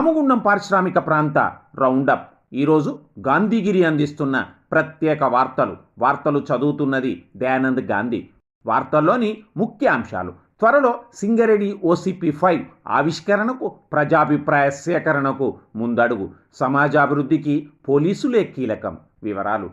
రామగుండం పారిశ్రామిక ప్రాంత రౌండప్. ఈరోజు గాంధీగిరి అందిస్తున్న ప్రత్యేక వార్తలు. వార్తలు చదువుతున్నది దయానంద్ గాంధీ. వార్తల్లోని ముఖ్య అంశాలు. త్వరలో సింగరేణి ఓసిపి ఫైవ్ ఆవిష్కరణకు ప్రజాభిప్రాయ సేకరణకు ముందడుగు. సమాజాభివృద్ధికి పోలీసులే కీలకం వివరాలు.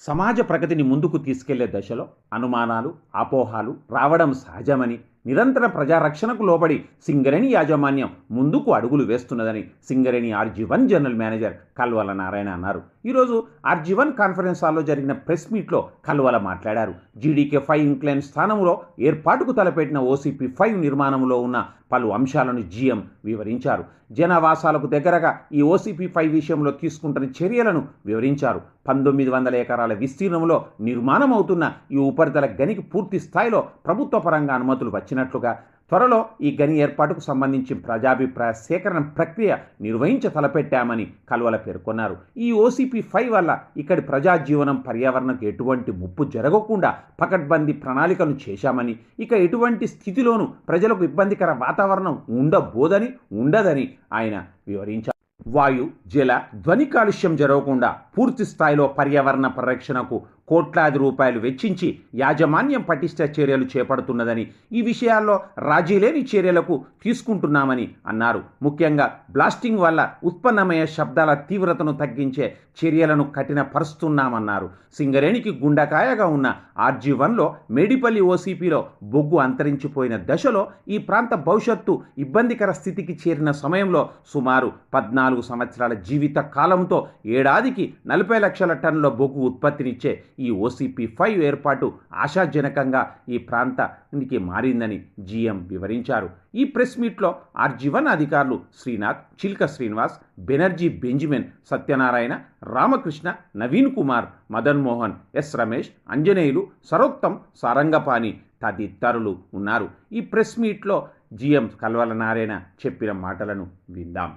సమాజ ప్రగతిని ముందుకు తీసుకెళ్ళే దశలో అనుమానాలు అపోహాలు రావడం సహజమని నిరంతర ప్రజారక్షణకు లోబడి సింగరేణి యాజమాన్యం ముందుకు అడుగులు వేస్తున్నదని Singareni RG one general manager Kalvala Narayana అన్నారు. ఈరోజు ఆర్జీవన్ కాన్ఫరెన్స్ హాల్లో జరిగిన ప్రెస్ మీట్లో కల్వల మాట్లాడారు. జీడీకే ఫైవ్ ఇంక్లైన్ స్థానంలో ఏర్పాటుకు తలపెట్టిన ఓసీపీ ఫైవ్ నిర్మాణంలో ఉన్న పలు అంశాలను జీఎం వివరించారు. జనవాసాలకు దగ్గరగా ఈ ఓసీపీ ఫైవ్ విషయంలో తీసుకుంటున్న చర్యలను వివరించారు. పంతొమ్మిది వందల ఎకరాల విస్తీర్ణంలో నిర్మాణం అవుతున్న ఈ ఉపరితల గనికి పూర్తి స్థాయిలో ప్రభుత్వ పరంగా అనుమతులు వచ్చినట్లుగా త్వరలో ఈ గని ఏర్పాటుకు సంబంధించి ప్రజాభిప్రాయ సేకరణ ప్రక్రియ నిర్వహించ తలపెట్టామని కల్వల పేర్కొన్నారు. ఈ ఓసీపీ ఫైవ్ వల్ల ఇక్కడి ప్రజాజీవనం పర్యావరణకు ఎటువంటి ముప్పు జరగకుండా పకడ్బందీ ప్రణాళికలు చేశామని ఇక ఎటువంటి స్థితిలోనూ ప్రజలకు ఇబ్బందికర వాతావరణం ఉండబోదని ఉండదని ఆయన వివరించారు. వాయు జల ధ్వని కాలుష్యం జరగకుండా పూర్తి స్థాయిలో పర్యావరణ పరిరక్షణకు కోట్లాది రూపాయలు వెచ్చించి యాజమాన్యం పటిష్ట చర్యలు చేపడుతున్నదని ఈ విషయాల్లో రాజీలేని చర్యలకు తీసుకుంటున్నామని అన్నారు. ముఖ్యంగా బ్లాస్టింగ్ వల్ల ఉత్పన్నమయ్యే శబ్దాల తీవ్రతను తగ్గించే చర్యలను కఠినపరుస్తున్నామన్నారు. సింగరేణికి గుండకాయగా ఉన్న ఆర్జీ వన్లో మేడిపల్లి ఓసీపీలో బొగ్గు అంతరించిపోయిన దశలో ఈ ప్రాంత భవిష్యత్తు ఇబ్బందికర స్థితికి చేరిన సమయంలో సుమారు పద్నాలుగు సంవత్సరాల జీవిత కాలంతో ఏడాదికి నలభై లక్షల టన్నుల బొగ్గు ఉత్పత్తినిచ్చే ఈ ఓసీపీ ఫైవ్ ఏర్పాటు ఆశాజనకంగా ఈ ప్రాంతానికి మారిందని జీఎం వివరించారు. ఈ ప్రెస్ మీట్లో ఆర్జీవన్ అధికారులు శ్రీనాథ్ చిల్క శ్రీనివాస్ బెనర్జీ బెంజమిన్ సత్యనారాయణ రామకృష్ణ నవీన్ కుమార్ మదన్ మోహన్ ఎస్ రమేష్ అంజనేయులు సరోక్తం సారంగపాణి తదితరులు ఉన్నారు. ఈ ప్రెస్ మీట్లో జీఎం కల్వల నారాయణ చెప్పిన మాటలను విందాం.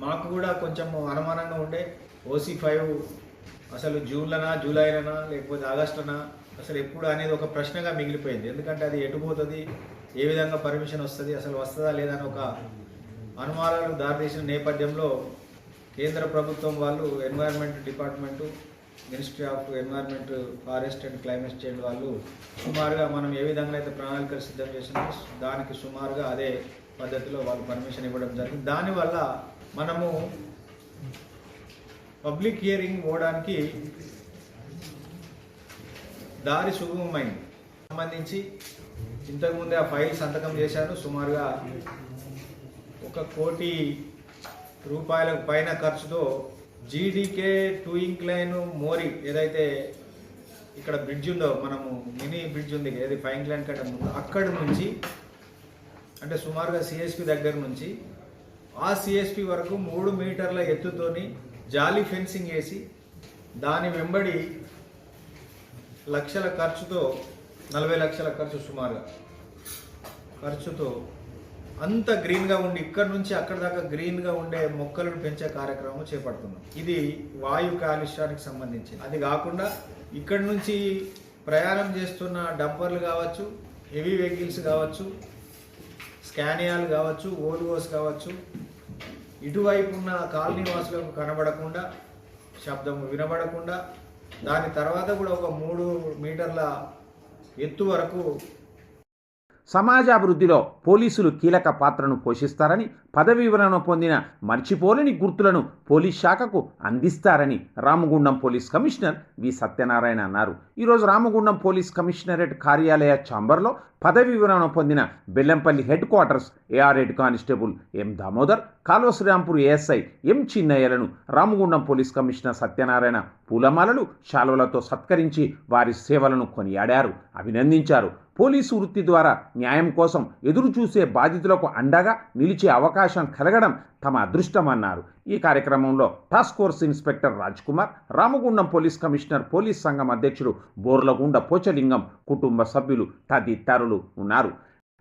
మాకు కూడా కొంచెం అనుమానంగా ఉండే ఓసీ ఫైవ్ అసలు జూన్లనా జూలైలనా లేకపోతే ఆగస్టునా అసలు ఎప్పుడు అనేది ఒక ప్రశ్నగా మిగిలిపోయింది. ఎందుకంటే అది ఎటుపోతుంది ఏ విధంగా పర్మిషన్ వస్తుంది అసలు వస్తుందా లేదా అని ఒక అనుమానాలకు దారితీసిన నేపథ్యంలో కేంద్ర ప్రభుత్వం వాళ్ళు environment department ministry of environment forest and climate change వాళ్ళు సుమారుగా మనం ఏ విధంగా అయితే ప్రణాళికలు సిద్ధం చేసినామో దానికి సుమారుగా అదే పద్ధతిలో వాళ్ళు పర్మిషన్ ఇవ్వడం జరిగింది. దానివల్ల మనము పబ్లిక్ హియరింగ్ పోవడానికి దారి సుగమమైంది. సంబంధించి ఇంతకుముందే ఆ ఫైల్ సంతకం చేశాను. సుమారుగా ఒక కోటి రూపాయలకు పైన ఖర్చుతో జీడీకే టూ ఇంక్లైన్ మోరీ ఏదైతే ఇక్కడ బ్రిడ్జ్ ఉందో మనము మినీ బ్రిడ్జ్ ఉంది ఏది ఫైవ్ ఇంక్లైన్ కంటే ముందు అక్కడి నుంచి అంటే సుమారుగా సిఎస్పి దగ్గర నుంచి ఆ సిఎస్పి వరకు మూడు మీటర్ల ఎత్తుతోని జాలి ఫెన్సింగ్ వేసి దాని వెంబడి లక్షల ఖర్చుతో నలభై లక్షల ఖర్చు సుమారుగా. ఖర్చుతో అంత గ్రీన్గా ఉండి ఇక్కడ నుంచి అక్కడ దాకా గ్రీన్గా ఉండే మొక్కలను పెంచే కార్యక్రమం చేపడుతున్నాం. ఇది వాయు కాలుష్యానికి సంబంధించి అది కాకుండా ఇక్కడ నుంచి ప్రయాణం చేస్తున్న డంపర్లు కావచ్చు హెవీ వెహికల్స్ కావచ్చు స్కానియాలు కావచ్చు ఓల్వోస్ కావచ్చు ఇటువైపు ఉన్న కాలనీ వాసులకు కనబడకుండా శబ్దం వినబడకుండా దాని తర్వాత కూడా ఒక మూడు మీటర్ల ఎత్తు వరకు సమాజాభివృద్ధిలో పోలీసులు కీలక పాత్రను పోషిస్తారని పదవి వివరణ పొందిన మర్చిపోలేని గుర్తులను పోలీస్ శాఖకు అందిస్తారని Ramagundam police commissioner V. Satyanarayana అన్నారు. ఈరోజు రామగుండం పోలీస్ కమిషనరేట్ కార్యాలయ ఛాంబర్లో పదవి వివరణ పొందిన Bellampalli headquarters AR head constable M. Damodar Kalva Srirampur ASI M. చిన్నయ్యలను Ramagundam police commissioner Satyanarayana పూలమాలలు శాలువలతో సత్కరించి వారి సేవలను కొనియాడారు అభినందించారు. పోలీసు వృత్తి ద్వారా న్యాయం కోసం ఎదురు చూసే బాధితులకు అండగా నిలిచే అవకాశం కలగడం తమ అదృష్టమన్నారు. ఈ కార్యక్రమంలో task force inspector Raj Kumar Ramagundam police commissioner police సంఘం అధ్యక్షుడు బోర్లగుండ పోచలింగం కుటుంబ సభ్యులు తదితరులు ఉన్నారు.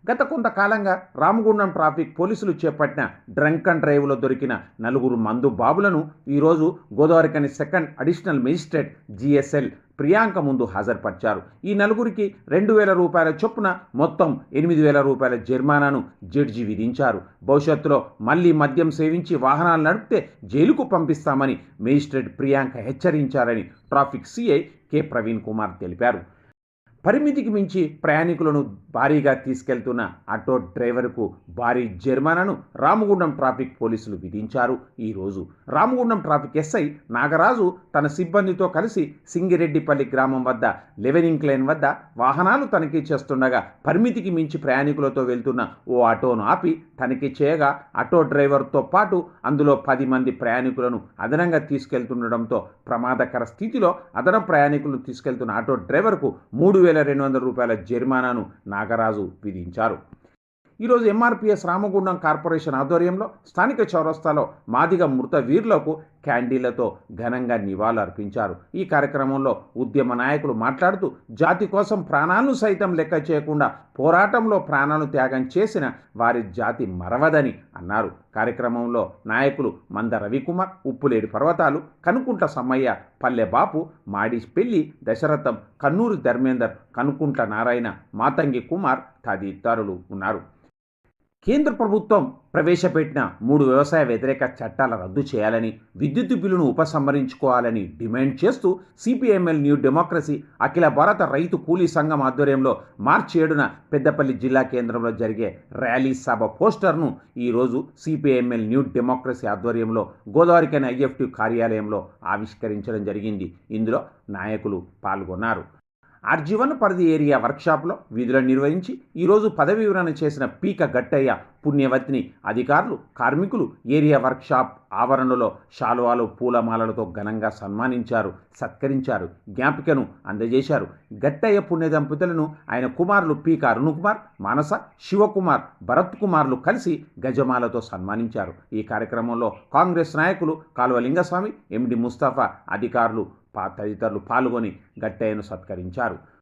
గత కొంతకాలంగా రామగుండం ట్రాఫిక్ పోలీసులు చేపట్టిన డ్రంక్ అండ్ డ్రైవ్లో దొరికిన నలుగురు మందు బాబులను ఈరోజు Godavarikhani second additional magistrate GSL Priyanka ముందు హాజరుపరిచారు. ఈ నలుగురికి రెండు వేల రూపాయల చొప్పున మొత్తం ఎనిమిది వేల రూపాయల జరిమానాను జడ్జి విధించారు. భవిష్యత్తులో మళ్ళీ మద్యం సేవించి వాహనాలు నడిపితే జైలుకు పంపిస్తామని magistrate Priyanka హెచ్చరించారని traffic CI K Praveen Kumar తెలిపారు. పరిమితికి మించి ప్రయాణికులను భారీగా తీసుకెళ్తున్న ఆటో డ్రైవర్కు భారీ జరిమానాను రామగుండం ట్రాఫిక్ పోలీసులు విధించారు. ఈరోజు రామగుండం ట్రాఫిక్ ఎస్ఐ నాగరాజు తన సిబ్బందితో కలిసి సింగిరెడ్డిపల్లి గ్రామం వద్ద లెవెనింగ్ లైన్ వద్ద వాహనాలు తనిఖీ చేస్తుండగా పరిమితికి మించి ప్రయాణికులతో వెళ్తున్న ఓ ఆటోను ఆపి తనిఖీ చేయగా ఆటో డ్రైవర్తో పాటు అందులో పది మంది ప్రయాణికులను అదనంగా తీసుకెళ్తుండడంతో ప్రమాదకర స్థితిలో అదనం ప్రయాణికులను తీసుకెళ్తున్న ఆటో డ్రైవర్కు మూడు వేల రెండు వందల రూపాయల జరిమానాను నాగరాజు విధించారు. ఈరోజు ఎంఆర్పిఎస్ రామగుండం కార్పొరేషన్ ఆధ్వర్యంలో స్థానిక చౌరస్తాలో మాదిగ మృత వీరులకు క్యాండీలతో ఘనంగా నివాళులర్పించారు. ఈ కార్యక్రమంలో ఉద్యమ నాయకులు మాట్లాడుతూ జాతి కోసం ప్రాణాలను సైతం లెక్క చేయకుండా పోరాటంలో ప్రాణాలు త్యాగం చేసిన వారి జాతి మరవదని అన్నారు. కార్యక్రమంలో నాయకులు మంద రవికుమార్ ఉప్పులేడి పర్వతాలు కనుకుంట్ల సమ్మయ్య పల్లె బాపు మాడి పెళ్ళి దశరథం కన్నూరి ధర్మేందర్ కనుకుంట్ల నారాయణ మాతంగి కుమార్ తదితరులు ఉన్నారు. కేంద్ర ప్రభుత్వం ప్రవేశపెట్టిన మూడు వ్యవసాయ వ్యతిరేక చట్టాల రద్దు చేయాలని విద్యుత్ బిల్లును ఉపసంహరించుకోవాలని డిమాండ్ చేస్తూ సిపిఎంఎల్ న్యూ డెమోక్రసీ అఖిల భారత రైతు కూలీ సంఘం ఆధ్వర్యంలో మార్చి ఏడున పెద్దపల్లి జిల్లా కేంద్రంలో జరిగే ర్యాలీ సభ పోస్టర్ను ఈరోజు సిపిఎంఎల్ న్యూ డెమోక్రసీ ఆధ్వర్యంలో గోదావరికని ఐఎఫ్టి కార్యాలయంలో ఆవిష్కరించడం జరిగింది. ఇందులో నాయకులు పాల్గొన్నారు. ఆర్జీవన్ పరిధి ఏరియా వర్క్షాప్లో విధులను నిర్వహించి ఈరోజు పదవి వివరణ చేసిన పీక గట్టయ్య పుణ్యవతిని అధికారులు కార్మికులు ఏరియా వర్క్షాప్ ఆవరణలో శాలువాలు పూలమాలలతో ఘనంగా సన్మానించారు సత్కరించారు జ్ఞాపికను అందజేశారు. గట్టయ్య పుణ్య దంపతులను ఆయన కుమారులు పీక అరుణకుమార్ మానస శివకుమార్ భరత్ కుమార్లు కలిసి గజమాలతో సన్మానించారు. ఈ కార్యక్రమంలో కాంగ్రెస్ నాయకులు కాలువ లింగస్వామి ఎండి ముస్తాఫా అధికారులు తదితరులు పాల్గొని గట్టయ్యను సత్కరించారు.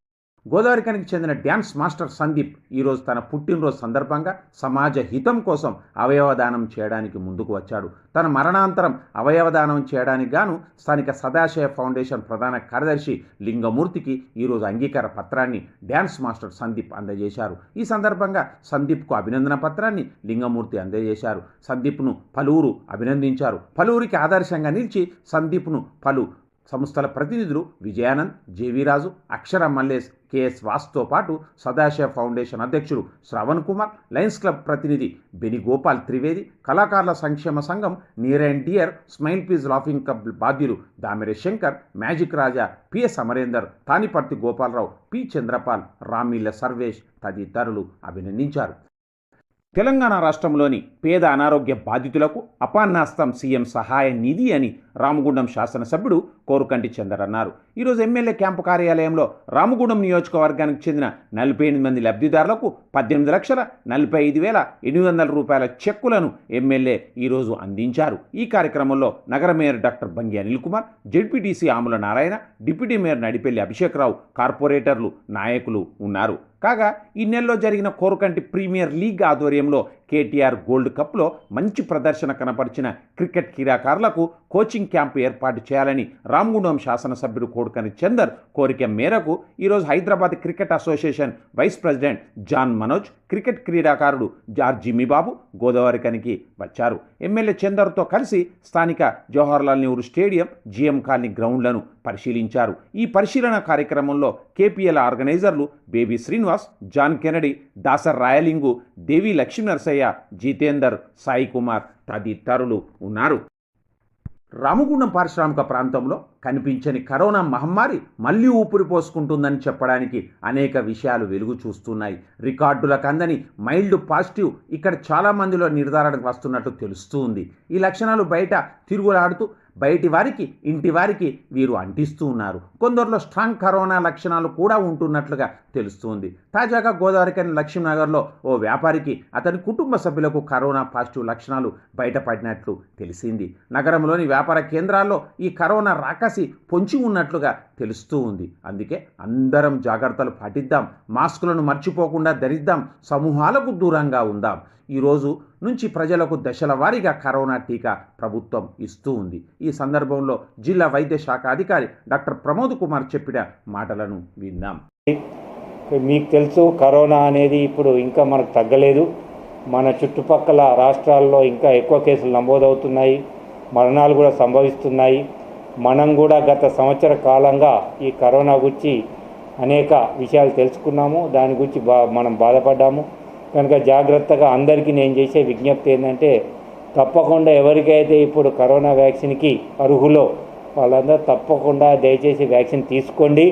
గోదావరికానికి చెందిన డ్యాన్స్ మాస్టర్ సందీప్ ఈరోజు తన పుట్టినరోజు సందర్భంగా సమాజ హితం కోసం అవయవదానం చేయడానికి ముందుకు వచ్చాడు. తన మరణాంతరం అవయవదానం చేయడానికి గాను స్థానిక సదాశయ ఫౌండేషన్ ప్రధాన కార్యదర్శి లింగమూర్తికి ఈరోజు అంగీకార పత్రాన్ని డ్యాన్స్ మాస్టర్ సందీప్ అందజేశారు. ఈ సందర్భంగా సందీప్కు అభినందన పత్రాన్ని లింగమూర్తి అందజేశారు. సందీప్ను పలువురు అభినందించారు. పలువురికి ఆదర్శంగా నిలిచి సందీప్ను పలు సంస్థల ప్రతినిధులు విజయానంద్ జేవీరాజు అక్షర మల్లేష్ కెఎస్ వాస్తో పాటు సదాశివ ఫౌండేషన్ అధ్యక్షుడు శ్రవణ్ కుమార్ లయన్స్ క్లబ్ ప్రతినిధి బెనిగోపాల్ త్రివేది కళాకారుల సంక్షేమ సంఘం నియర్ అండ్ డియర్ స్మైల్ పీజ్ లాఫింగ్ క్లబ్ బాధ్యులు Damera Shankar magic Raja PS Amarender Tanipurthi Gopalarao P Chandrapal Ramilla Sarvesh తదితరులు అభినందించారు. తెలంగాణ రాష్ట్రంలోని పేద అనారోగ్య బాధితులకు అపాన్నాస్తం సీఎం సహాయ నిధి అని రామగుండం శాసనసభ్యుడు కోరుకంటి చందర్ అన్నారు. ఈరోజు ఎమ్మెల్యే క్యాంపు కార్యాలయంలో రామగుండం నియోజకవర్గానికి చెందిన నలభై ఎనిమిది మంది లబ్ధిదారులకు పద్దెనిమిది లక్షల నలభై ఐదు వేల ఎనిమిది వందల రూపాయల చెక్కులను ఎమ్మెల్యే ఈరోజు అందించారు. ఈ కార్యక్రమంలో నగర mayor doctor Bangi Anil Kumar ZPTC Amula Narayana deputy mayor Nadipelli Abhishek Rao కార్పొరేటర్లు నాయకులు ఉన్నారు. కాగా ఈ నెలలో జరిగిన కోరుకంటి ప్రీమియర్ లీగ్ ఆధ్వర్యంలో కేటీఆర్ గోల్డ్ కప్లో మంచి ప్రదర్శన కనపరిచిన క్రికెట్ క్రీడాకారులకు కోచింగ్ క్యాంపు ఏర్పాటు చేయాలని రామ్గుండం శాసనసభ్యుడు కోడుకని చందర్ కోరిక మేరకు ఈరోజు Hyderabad cricket association vice president John Manoj cricket క్రీడాకారుడు జార్జ్ జిమ్మిబాబు గోదావరికనికి వచ్చారు. ఎమ్మెల్యే చందర్తో కలిసి స్థానిక Jawaharlal Nehru stadium GM colony గ్రౌండ్లను పరిశీలించారు. ఈ పరిశీలన కార్యక్రమంలో కేపీఎల్ ఆర్గనైజర్లు బేబీ శ్రీనివాస్ జాన్ కెనడీ దాసర్ రాయలింగు దేవి లక్ష్మీ నరసయ్య జితేందర్ సాయి కుమార్ తదితరులు ఉన్నారు. రామగుండం పారిశ్రామిక ప్రాంతంలో కనిపించని కరోనా మహమ్మారి మళ్ళీ ఊపిరి పోసుకుంటుందని చెప్పడానికి అనేక విషయాలు వెలుగు చూస్తున్నాయి. రికార్డులకు అందని మైల్డ్ పాజిటివ్ ఇక్కడ చాలా మందిలో నిర్ధారణకు వస్తున్నట్టు తెలుస్తూ ఉంది. ఈ లక్షణాలు బయట తిరుగులాడుతూ బయటి వారికి ఇంటి వారికి వీరు అంటిస్తూ ఉన్నారు. కొందరిలో స్ట్రాంగ్ కరోనా లక్షణాలు కూడా ఉంటున్నట్లుగా తెలుస్తుంది. తాజాగా గోదావరికని లక్ష్మీనగర్లో ఓ వ్యాపారికి అతని కుటుంబ సభ్యులకు కరోనా పాజిటివ్ లక్షణాలు బయటపడినట్లు తెలిసింది. నగరంలోని వ్యాపార కేంద్రాల్లో ఈ కరోనా రాకసి పొంచి ఉన్నట్లుగా తెలుస్తూ ఉంది. అందుకే అందరం జాగ్రత్తలు పాటిద్దాం. మాస్కులను మర్చిపోకుండా ధరిద్దాం. సమూహాలకు దూరంగా ఉందాం. ఈరోజు నుంచి ప్రజలకు దశల వారీగా కరోనా టీకా ప్రభుత్వం ఇస్తూ ఉంది. ఈ సందర్భంలో జిల్లా వైద్య శాఖ అధికారి డాక్టర్ ప్రమోద్ కుమార్ చెప్పిన మాటలను విందాం మీకు తెలుసు కరోనా అనేది ఇప్పుడు ఇంకా మనకు తగ్గలేదు. మన చుట్టుపక్కల రాష్ట్రాల్లో ఇంకా ఎక్కువ కేసులు నమోదవుతున్నాయి. మరణాలు కూడా సంభవిస్తున్నాయి. మనం కూడా గత సంవత్సర కాలంగా ఈ కరోనా గురించి అనేక విషయాలు తెలుసుకున్నాము. దాని గురించి బా మనం బాధపడ్డాము. కనుక జాగ్రత్తగా అందరికీ నేను చేసే విజ్ఞప్తి ఏంటంటే తప్పకుండా ఎవరికైతే ఇప్పుడు కరోనా వ్యాక్సిన్కి అర్హులో వాళ్ళందరూ తప్పకుండా దయచేసి వ్యాక్సిన్ తీసుకోండి.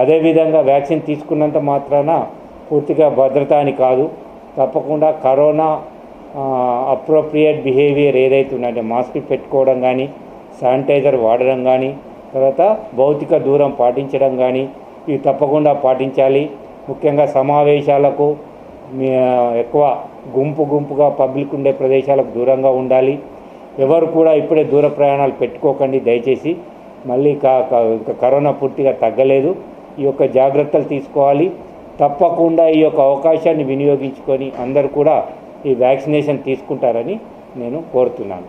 అదేవిధంగా వ్యాక్సిన్ తీసుకున్నంత మాత్రాన పూర్తిగా భద్రత అని కాదు తప్పకుండా కరోనా అప్రోప్రియేట్ బిహేవియర్ ఏదైతే ఉందంటే మాస్క్ పెట్టుకోవడం కానీ శానిటైజర్ వాడడం కానీ తర్వాత భౌతిక దూరం పాటించడం కానీ ఇవి తప్పకుండా పాటించాలి. ముఖ్యంగా సమావేశాలకు ఎక్కువ గుంపు గుంపుగా పబ్లిక్ ఉండే ప్రదేశాలకు దూరంగా ఉండాలి. ఎవరు కూడా ఇప్పుడే దూర ప్రయాణాలు పెట్టుకోకండి దయచేసి. మళ్ళీ కా- ఇంకా కరోనా పూర్తిగా తగ్గలేదు. ఈ యొక్క జాగ్రత్తలు తీసుకోవాలి. తప్పకుండా ఈ యొక్క అవకాశాన్ని వినియోగించుకొని అందరూ కూడా ఈ వ్యాక్సినేషన్ తీసుకుంటారని నేను కోరుతున్నాను.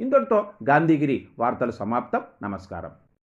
ఇంతటితో గాంధీగిరి వార్తలు సమాప్తం. నమస్కారం.